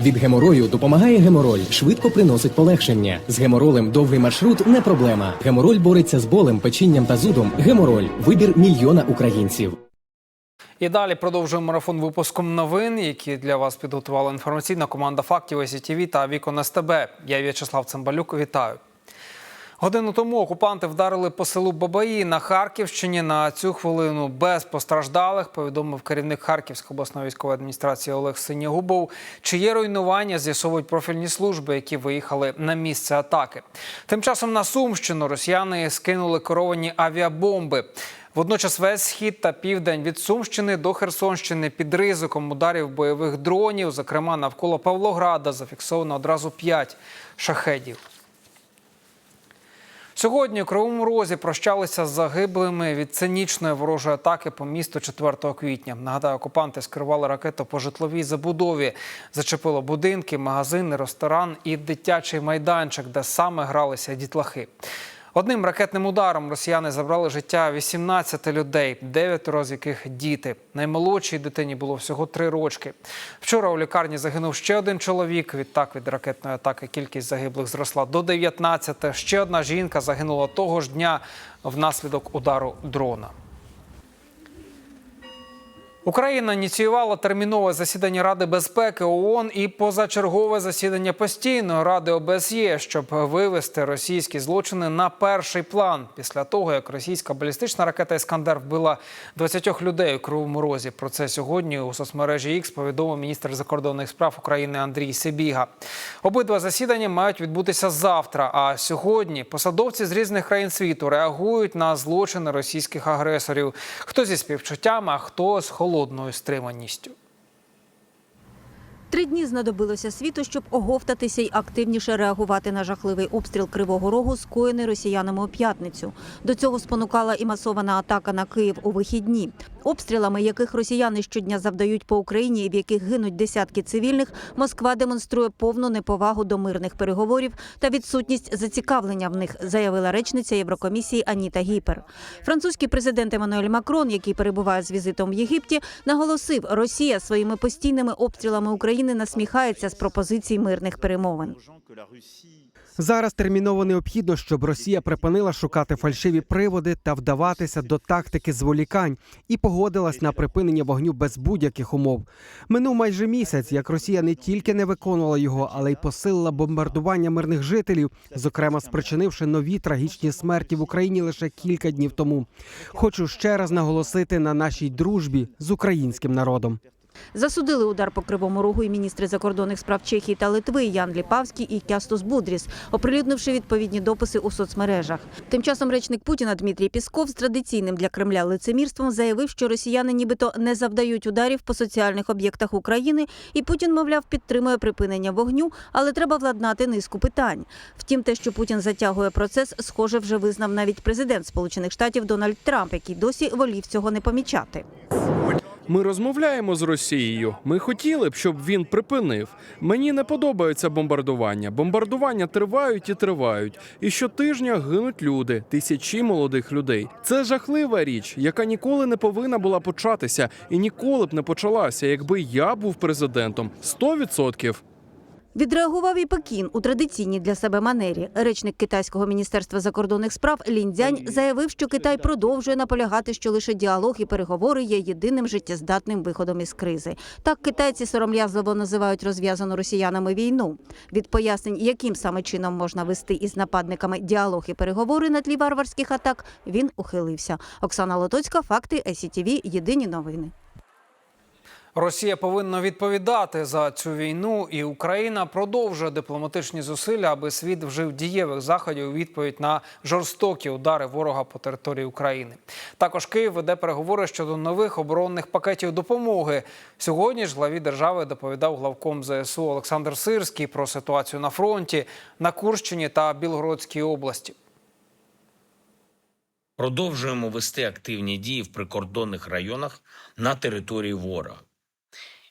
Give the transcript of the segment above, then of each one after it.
Від геморою допомагає гемороль, швидко приносить полегшення. З геморолем довгий маршрут не проблема. Гемороль бореться з болем, печінням та зудом. Гемороль вибір мільйона українців. І далі продовжуємо марафон випуском новин, які для вас підготувала інформаційна команда фактів СІТВ та Вікон СТБ. Я В'ячеслав Цимбалюк. Вітаю. Годину тому окупанти вдарили по селу Бабаї на Харківщині. На цю хвилину без постраждалих повідомив керівник Харківської обласної військової адміністрації Олег Синягубов. Чиє руйнування з'ясовують профільні служби, які виїхали на місце атаки. Тим часом на Сумщину росіяни скинули керовані авіабомби. Водночас весь схід та південь від Сумщини до Херсонщини під ризиком ударів бойових дронів, зокрема навколо Павлограда, зафіксовано одразу п'ять шахедів. Сьогодні у Кривому Розі прощалися з загиблими від цинічної ворожої атаки по місту 4 квітня. Нагадаю, окупанти скерували ракету по житловій забудові. Зачепило будинки, магазини, ресторан і дитячий майданчик, де саме гралися дітлахи. Одним ракетним ударом росіяни забрали життя 18 людей, 9 з яких діти. Наймолодшій дитині було всього 3 рочки. Вчора у лікарні загинув ще один чоловік. Відтак від ракетної атаки кількість загиблих зросла до 19. Ще одна жінка загинула того ж дня внаслідок удару дрона. Україна ініціювала термінове засідання Ради безпеки ООН і позачергове засідання постійної ради ОБСЄ, щоб вивести російські злочини на перший план після того, як російська балістична ракета Іскандер вбила 20 людей у Кривому Розі. Про це сьогодні у соцмережі X повідомив міністр закордонних справ України Андрій Сибіга. Обидва засідання мають відбутися завтра. А сьогодні посадовці з різних країн світу реагують на злочини російських агресорів. Хто зі співчуттями, а хто з холодною стриманістю. Три дні знадобилося світу, щоб оговтатися й активніше реагувати на жахливий обстріл Кривого Рогу, скоєний росіянами у п'ятницю. До цього спонукала і масована атака на Київ у вихідні. Обстрілами, яких росіяни щодня завдають по Україні і в яких гинуть десятки цивільних, Москва демонструє повну неповагу до мирних переговорів та відсутність зацікавлення в них, заявила речниця Єврокомісії Аніта Гіпер. Французький президент Еммануель Макрон, який перебуває з візитом в Єгипті, наголосив, Росія своїми постійними обстрілами України насміхається з пропозицій мирних перемовин. Зараз терміново необхідно, щоб Росія припинила шукати фальшиві приводи та вдаватися до тактики зволікань і погодилась на припинення вогню без будь-яких умов. Минув майже місяць, як Росія не тільки не виконувала його, але й посилила бомбардування мирних жителів, зокрема спричинивши нові трагічні смерті в Україні лише кілька днів тому. Хочу ще раз наголосити на нашій дружбі з українським народом. Засудили удар по кривому рогу і міністри закордонних справ Чехії та Литви Ян Ліпавський і Кястус Будріс, оприлюднивши відповідні дописи у соцмережах. Тим часом речник Путіна Дмитрій Пісков з традиційним для Кремля лицемірством заявив, що росіяни нібито не завдають ударів по соціальних об'єктах України, і Путін, мовляв, підтримує припинення вогню, але треба владнати низку питань. Втім, те, що Путін затягує процес, схоже, вже визнав навіть президент Сполучених Штатів Дональд Трамп, який досі волів цього не помічати. Ми розмовляємо з Росією. Ми хотіли б, щоб він припинив. Мені не подобається бомбардування. Бомбардування тривають і тривають. І щотижня гинуть люди, тисячі молодих людей. Це жахлива річ, яка ніколи не повинна була початися і ніколи б не почалася, якби я був президентом. 100%. Відреагував і Пекін у традиційній для себе манері. Речник китайського міністерства закордонних справ Лінь Дзянь заявив, що Китай продовжує наполягати, що лише діалог і переговори є єдиним життєздатним виходом із кризи. Так китайці сором'язливо називають розв'язану росіянами війну. Від пояснень, яким саме чином можна вести із нападниками діалог і переговори на тлі варварських атак, він ухилився. Оксана Лотоцька, факти СІТВ, Єдині новини. Росія повинна відповідати за цю війну, і Україна продовжує дипломатичні зусилля, аби світ вжив дієвих заходів у відповідь на жорстокі удари ворога по території України. Також Київ веде переговори щодо нових оборонних пакетів допомоги. Сьогодні ж главі держави доповідав главком ЗСУ Олександр Сирський про ситуацію на фронті на Курщині та Білгородській області. Продовжуємо вести активні дії в прикордонних районах на території ворога.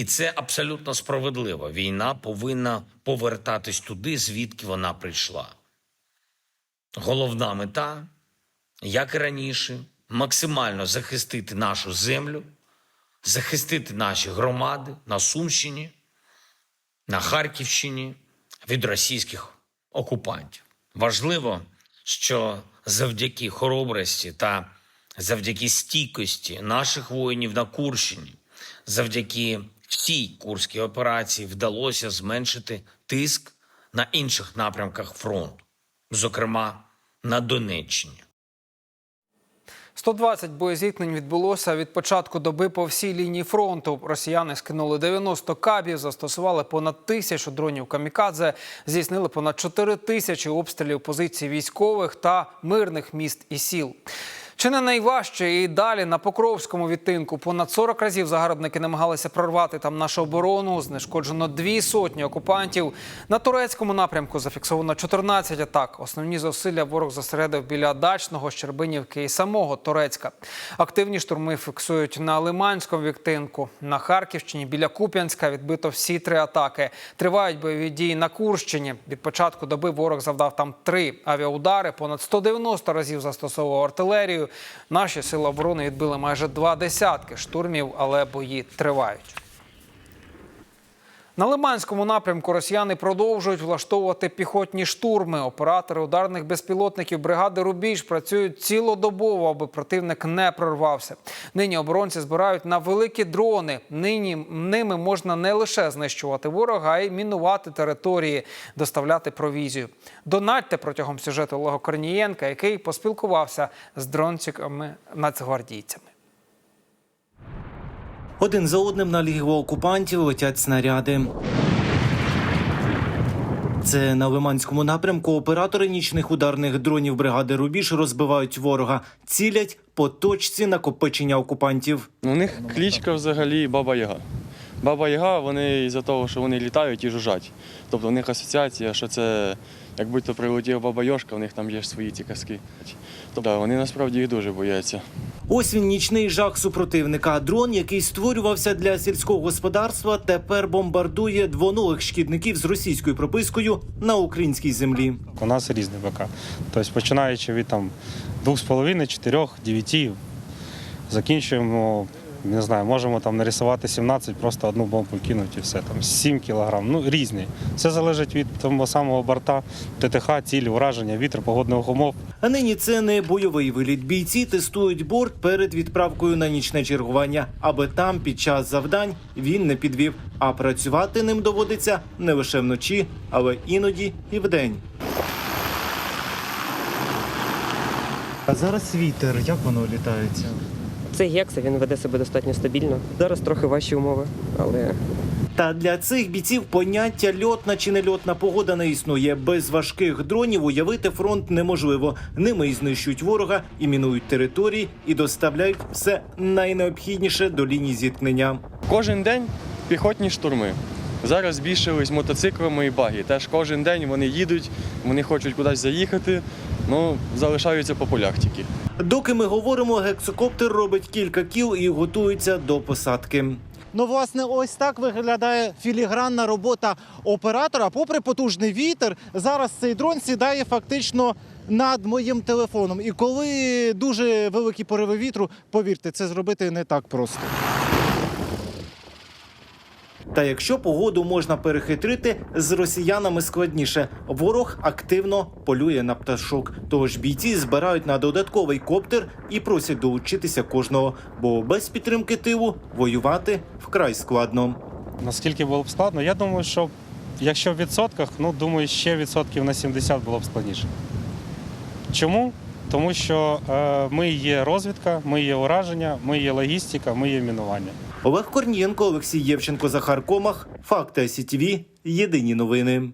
І це абсолютно справедливо. Війна повинна повертатись туди, звідки вона прийшла. Головна мета, як і раніше, максимально захистити нашу землю, захистити наші громади на Сумщині, на Харківщині від російських окупантів. Важливо, що завдяки хоробрості та завдяки стійкості наших воїнів на Курщині, завдяки всій курській операції вдалося зменшити тиск на інших напрямках фронту, зокрема на Донеччині. 120 боєзіткнень відбулося від початку доби по всій лінії фронту. Росіяни скинули 90 кабів, застосували понад тисячу дронів камікадзе, здійснили понад 4 тисячі обстрілів позицій військових та мирних міст і сіл. Чи не найважче і далі на Покровському відтинку понад 40 разів загарбники намагалися прорвати там нашу оборону. Знешкоджено дві сотні окупантів. На турецькому напрямку зафіксовано 14 атак. Основні зусилля ворог зосередив біля дачного Щербинівки і самого Турецька. Активні штурми фіксують на Лиманському відтинку. На Харківщині біля Куп'янська відбито всі три атаки. Тривають бойові дії на Курщині. Від початку доби ворог завдав там три авіаудари. Понад 190 разів застосовував артилерію. Наші сили оборони відбили майже два десятки штурмів, але бої тривають. На Лиманському напрямку росіяни продовжують влаштовувати піхотні штурми. Оператори ударних безпілотників бригади Рубіж працюють цілодобово, аби противник не прорвався. Нині оборонці збирають на великі дрони. Нині ними можна не лише знищувати ворога, а й мінувати території, доставляти провізію. Донатьте протягом сюжету Олега Корнієнка, який поспілкувався з дронциками нацгвардійцями. Один за одним на лігво окупантів летять снаряди. Це на Лиманському напрямку оператори нічних ударних дронів бригади Рубіж розбивають ворога, цілять по точці накопичення окупантів. У них клічка взагалі Баба Яга. Баба Яга, вони із-за того, що вони літають і жужжать. Тобто у них асоціація, що це як будь-то прилетів Баба Йошка, у них там є свої ці казки. Тобто вони насправді їх дуже бояться. Ось він нічний жах супротивника. Дрон, який створювався для сільського господарства, тепер бомбардує двоногих шкідників з російською пропискою на українській землі. У нас різні БК. Тобто починаючи від там 2,5, 4, 9, закінчуємо, не знаю, можемо там нарисувати 17, просто одну бомбу кинути і все. Там 7 кілограм. Ну, різні. Все залежить від того самого борта, ТТХ, цілі, ураження, вітер, погодних умов. А нині це не бойовий виліт. Бійці тестують борт перед відправкою на нічне чергування, аби там під час завдань він не підвів. А працювати ним доводиться не лише вночі, але іноді і вдень. А зараз вітер, як воно літається? Це гекса, він веде себе достатньо стабільно. Зараз трохи важчі умови, але Та для цих бійців поняття льотна чи нельотна погода не існує. Без важких дронів уявити фронт неможливо. Ними і знищують ворога, і мінують території, і доставляють все найнеобхідніше до лінії зіткнення. Кожен день піхотні штурми. Зараз збільшились мотоциклами і баги. Теж кожен день вони їдуть, вони хочуть кудись заїхати, ну залишаються по полях тільки. Доки ми говоримо, гексокоптер робить кілька кіл і готується до посадки. Ну, власне, ось так виглядає філігранна робота оператора. Попри потужний вітер, зараз цей дрон сідає фактично над моїм телефоном. І коли дуже великі пориви вітру, повірте, це зробити не так просто. Та якщо погоду можна перехитрити, з росіянами складніше. Ворог активно полює на пташок. Тож бійці збирають на додатковий коптер і просять долучитися кожного, бо без підтримки тилу воювати вкрай складно. Наскільки було б складно? Я думаю, що якщо в відсотках, ну думаю, ще відсотків на 70 було б складніше. Чому? Тому що е, ми є розвідка, ми є ураження, ми є логістика, ми є мінування. Олег Корнієнко, Олексій Євченко, Захар Комах. Факти СІТВ. Єдині новини.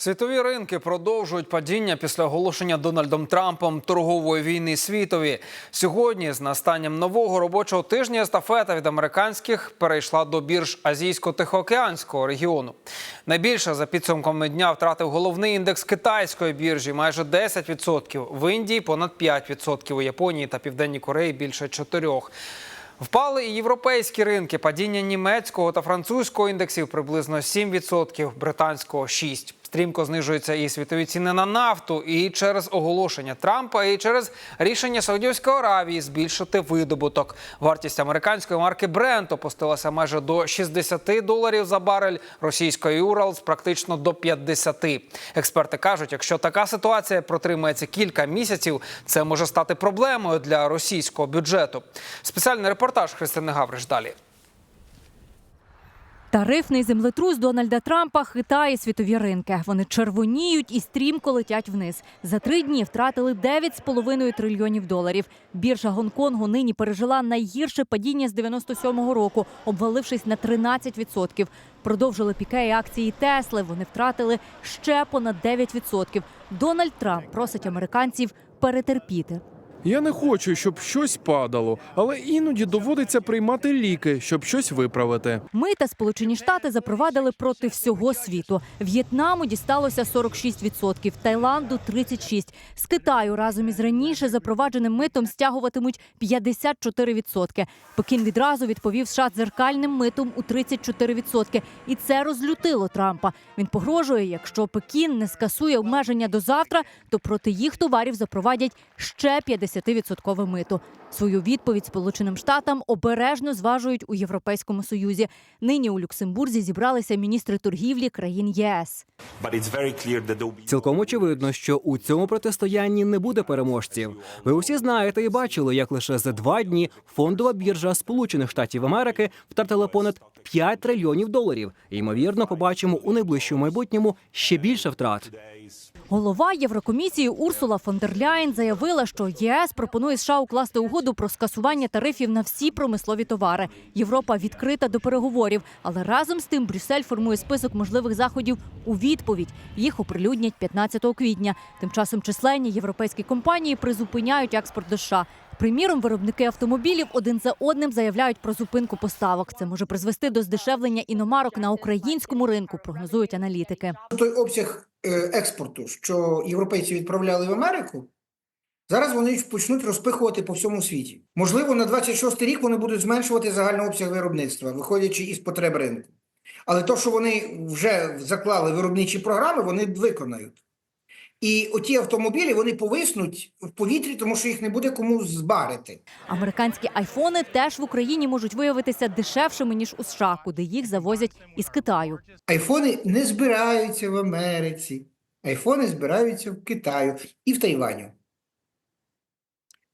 Світові ринки продовжують падіння після оголошення Дональдом Трампом торгової війни світові. Сьогодні, з настанням нового робочого тижня, естафета від американських перейшла до бірж азійсько-тихоокеанського регіону. Найбільше за підсумками дня втратив головний індекс китайської біржі майже 10%. В Індії понад 5%, у Японії та Південній Кореї більше 4%. Впали і європейські ринки. Падіння німецького та французького індексів приблизно 7%, британського 6%. Стрімко знижуються і світові ціни на нафту, і через оголошення Трампа, і через рішення Саудівської Аравії збільшити видобуток. Вартість американської марки Brent опустилася майже до 60 доларів за барель, російської Уралс практично до 50. Експерти кажуть, якщо така ситуація протримається кілька місяців, це може стати проблемою для російського бюджету. Спеціальний репортаж Христини Гавриш далі. Тарифний землетрус Дональда Трампа хитає світові ринки. Вони червоніють і стрімко летять вниз. За три дні втратили 9,5 трильйонів доларів. Біржа Гонконгу нині пережила найгірше падіння з 97-го року, обвалившись на 13%. Продовжили пікеї акції Тесли. Вони втратили ще понад 9%. Дональд Трамп просить американців перетерпіти. Я не хочу, щоб щось падало, але іноді доводиться приймати ліки, щоб щось виправити. Мита Сполучені Штати запровадили проти всього світу. В'єтнаму дісталося 46%, Таїланду 36%. З Китаю разом із раніше запровадженим митом стягуватимуть 54%. Пекін відразу відповів США дзеркальним митом у 34%. І це розлютило Трампа. Він погрожує, якщо Пекін не скасує обмеження до завтра, то проти їх товарів запровадять ще 50% мито. Свою відповідь Сполученим Штатам обережно зважують у Європейському Союзі. Нині у Люксембурзі зібралися міністри торгівлі країн ЄС. Цілком очевидно, що у цьому протистоянні не буде переможців. Ви усі знаєте і бачили, як лише за два дні фондова біржа Сполучених Штатів Америки втратила понад 5 трильйонів доларів. І, ймовірно, побачимо у найближчому майбутньому ще більше втрат. Голова Єврокомісії Урсула фон дер Ляйн заявила, що ЄС пропонує США укласти угоду про скасування тарифів на всі промислові товари. Європа відкрита до переговорів, але разом з тим Брюссель формує список можливих заходів у відповідь. Їх оприлюднять 15 квітня. Тим часом численні європейські компанії призупиняють експорт до США. Приміром, виробники автомобілів один за одним заявляють про зупинку поставок. Це може призвести до здешевлення іномарок на українському ринку, прогнозують аналітики. той обсяг е, експорту, що європейці відправляли в Америку, зараз вони почнуть розпихувати по всьому світі. Можливо, на 26 рік вони будуть зменшувати загальний обсяг виробництва, виходячи із потреб ринку. Але то, що вони вже заклали виробничі програми, вони виконають. І оті автомобілі вони повиснуть в повітрі, тому що їх не буде кому збарити. Американські айфони теж в Україні можуть виявитися дешевшими ніж у США, куди їх завозять із Китаю. Айфони не збираються в Америці. Айфони збираються в Китаю і в Тайваню.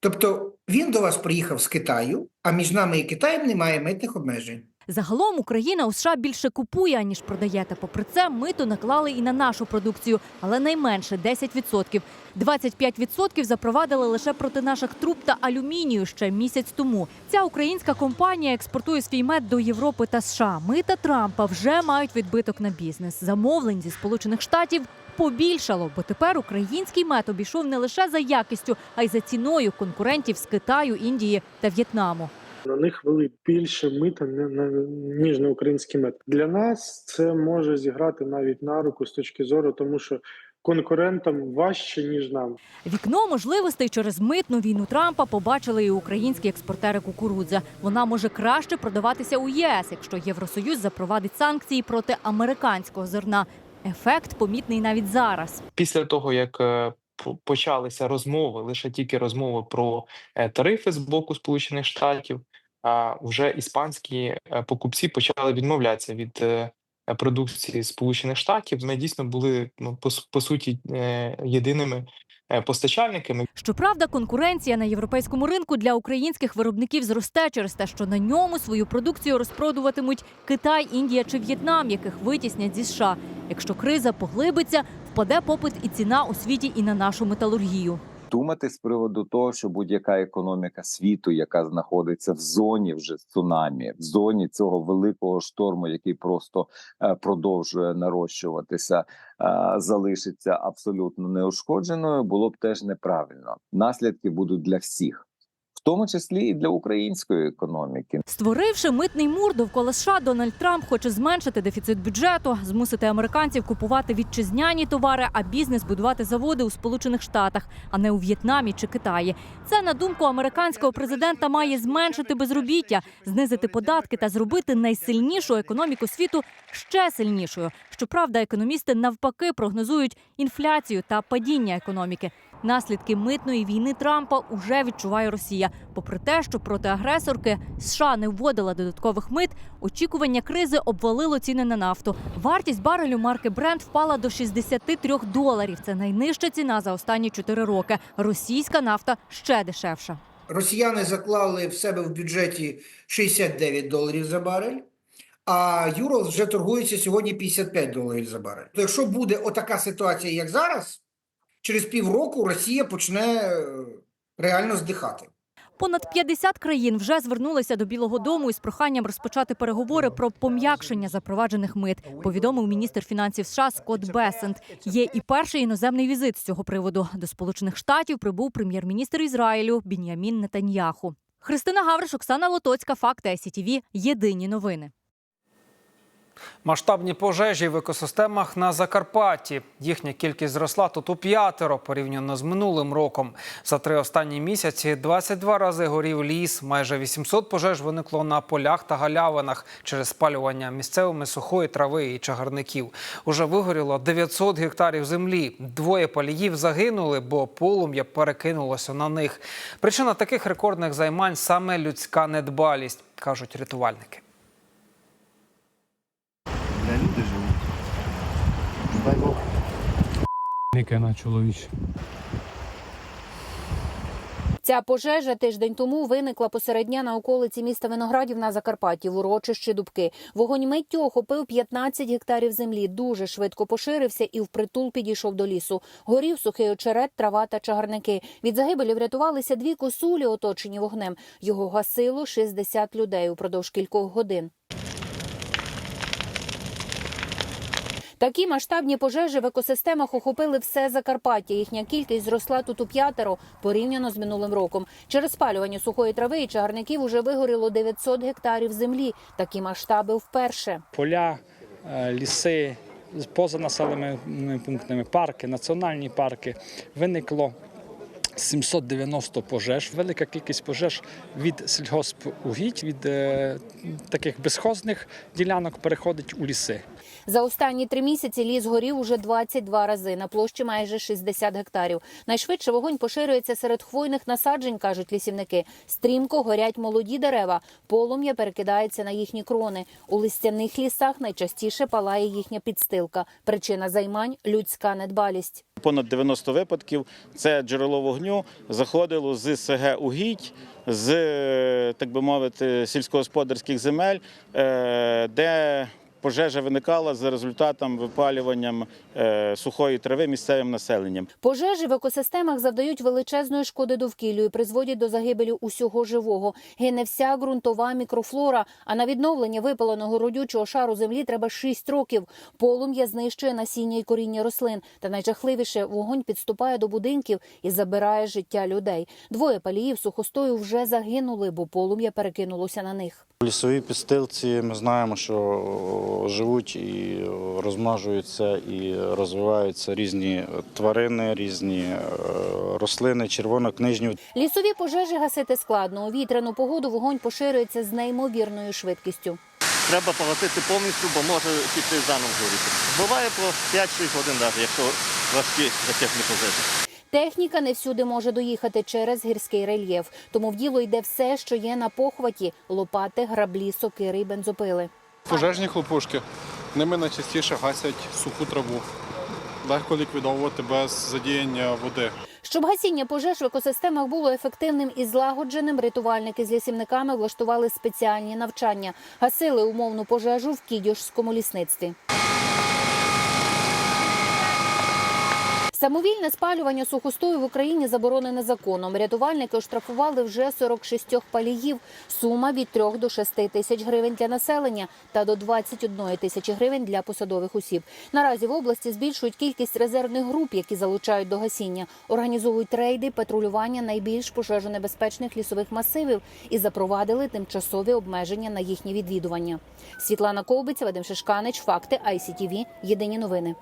Тобто він до вас приїхав з Китаю, а між нами і Китаєм немає митних обмежень. Загалом Україна у США більше купує аніж продає. Та попри це мито наклали і на нашу продукцію, але найменше 10%. 25% запровадили лише проти наших труб та алюмінію ще місяць тому. Ця українська компанія експортує свій мед до Європи та США. Мита Трампа вже мають відбиток на бізнес. Замовлень зі Сполучених Штатів побільшало, бо тепер український мед обійшов не лише за якістю, а й за ціною конкурентів з Китаю, Індії та В'єтнаму. На них вели більше мита ніж на український мед. Для нас це може зіграти навіть на руку з точки зору, тому що конкурентам важче ніж нам. Вікно можливостей через митну війну Трампа побачили і українські експортери кукурудзи. Вона може краще продаватися у ЄС, якщо Євросоюз запровадить санкції проти американського зерна. Ефект помітний навіть зараз. після того, як е, почалися розмови, лише тільки розмови про е, тарифи з боку Сполучених Штатів, вже іспанські е, покупці почали відмовлятися від е, продукції Сполучених Штатів. Ми дійсно були ну по, по суті е, єдиними постачальниками. Щоправда, конкуренція на європейському ринку для українських виробників зросте через те, що на ньому свою продукцію розпродуватимуть Китай, Індія чи В'єтнам, яких витіснять зі США. Якщо криза поглибиться, впаде попит і ціна у світі і на нашу металургію. Думати з приводу того, що будь-яка економіка світу, яка знаходиться в зоні вже цунамі, в зоні цього великого шторму, який просто е, продовжує нарощуватися, е, залишиться абсолютно неушкодженою, було б теж неправильно. Наслідки будуть для всіх. Тому числі і для української економіки. Створивши митний мур довкола США, Дональд Трамп хоче зменшити дефіцит бюджету, змусити американців купувати вітчизняні товари, а бізнес будувати заводи у Сполучених Штатах, а не у В'єтнамі чи Китаї. Це на думку американського президента має зменшити безробіття, знизити податки та зробити найсильнішу економіку світу ще сильнішою. Щоправда, економісти навпаки прогнозують інфляцію та падіння економіки. Наслідки митної війни Трампа уже відчуває Росія. Попри те, що проти агресорки США не вводила додаткових мит, очікування кризи обвалило ціни на нафту. Вартість барелю марки Brent впала до 63 доларів. Це найнижча ціна за останні 4 роки. Російська нафта ще дешевша. Росіяни заклали в себе в бюджеті 69 доларів за барель, а Юрл вже торгується сьогодні 55 доларів за барель. То якщо буде отака ситуація, як зараз, через півроку Росія почне е, реально здихати. Понад 50 країн вже звернулися до Білого Дому із проханням розпочати переговори про пом'якшення запроваджених мит. Повідомив міністр фінансів США Скотт Бесент. Є і перший іноземний візит з цього приводу. До Сполучених Штатів прибув прем'єр-міністр Ізраїлю Бін'ямін Нетаньяху. Христина Гавриш, Оксана Лотоцька, Факти СІТІВІ. Єдині новини. Масштабні пожежі в екосистемах на Закарпатті. Їхня кількість зросла тут у п'ятеро порівняно з минулим роком. За три останні місяці 22 рази горів ліс. Майже 800 пожеж виникло на полях та галявинах через спалювання місцевими сухої трави і чагарників. Уже вигоріло 900 гектарів землі. Двоє паліїв загинули, бо полум'я перекинулося на них. Причина таких рекордних займань саме людська недбалість, кажуть рятувальники. люди живуть. Дай Бог. Яке на чоловіче. Ця пожежа тиждень тому виникла посеред дня на околиці міста Виноградів на Закарпатті в урочищі Дубки. Вогонь миттю охопив 15 гектарів землі. Дуже швидко поширився і впритул підійшов до лісу. Горів сухий очерет, трава та чагарники. Від загибелі врятувалися дві косулі, оточені вогнем. Його гасило 60 людей упродовж кількох годин. Такі масштабні пожежі в екосистемах охопили все Закарпаття. Їхня кількість зросла тут у п'ятеро порівняно з минулим роком. Через спалювання сухої трави і чагарників уже вигоріло 900 гектарів землі. Такі масштаби вперше. поля, е, ліси поза населеними пунктами, парки, національні парки виникло. 790 пожеж, велика кількість пожеж від сільгоспугідь, від е, таких безхозних ділянок переходить у ліси. За останні три місяці ліс горів уже 22 рази на площі майже 60 гектарів. Найшвидше вогонь поширюється серед хвойних насаджень, кажуть лісівники. Стрімко горять молоді дерева. Полум'я перекидається на їхні крони. У листяних лісах найчастіше палає їхня підстилка. Причина займань людська недбалість. Понад 90 випадків це джерело вогню заходило з СГ угідь, з так би мовити, сільськогосподарських земель, е, де пожежа виникала за результатом випалюванням е, сухої трави місцевим населенням. Пожежі в екосистемах завдають величезної шкоди довкіллю і призводять до загибелі усього живого. Гине вся ґрунтова мікрофлора. А на відновлення випаленого родючого шару землі треба 6 років. Полум'я знищує насіння і коріння рослин. Та найжахливіше вогонь підступає до будинків і забирає життя людей. Двоє паліїв сухостою вже загинули, бо полум'я перекинулося на них. В лісовій підстилці ми знаємо, що живуть і розмножуються і розвиваються різні тварини, різні е, рослини, червонокнижні. Лісові пожежі гасити складно. У вітряну погоду вогонь поширюється з неймовірною швидкістю. Треба погасити повністю, бо може піти заново горіти. Буває по 5-6 годин, навіть, якщо важкі затяжні пожежі. Техніка не всюди може доїхати через гірський рельєф. Тому в діло йде все, що є на похваті: лопати, граблі, сокири й бензопили. Пожежні хлопушки. Ними найчастіше гасять суху траву. Легко ліквідовувати без задіяння води. Щоб гасіння пожеж в екосистемах було ефективним і злагодженим, рятувальники з лісівниками влаштували спеціальні навчання, гасили умовну пожежу в кідьошському лісництві. Самовільне спалювання сухостою в Україні заборонене законом. Рятувальники оштрафували вже 46 паліїв. Сума від 3 до 6 тисяч гривень для населення та до 21 тисячі гривень для посадових осіб. Наразі в області збільшують кількість резервних груп, які залучають до гасіння, організовують рейди, патрулювання найбільш пожежонебезпечних лісових масивів і запровадили тимчасові обмеження на їхнє відвідування. Світлана Ковбиця, Вадим Шишканич, факти ICTV, Єдині новини.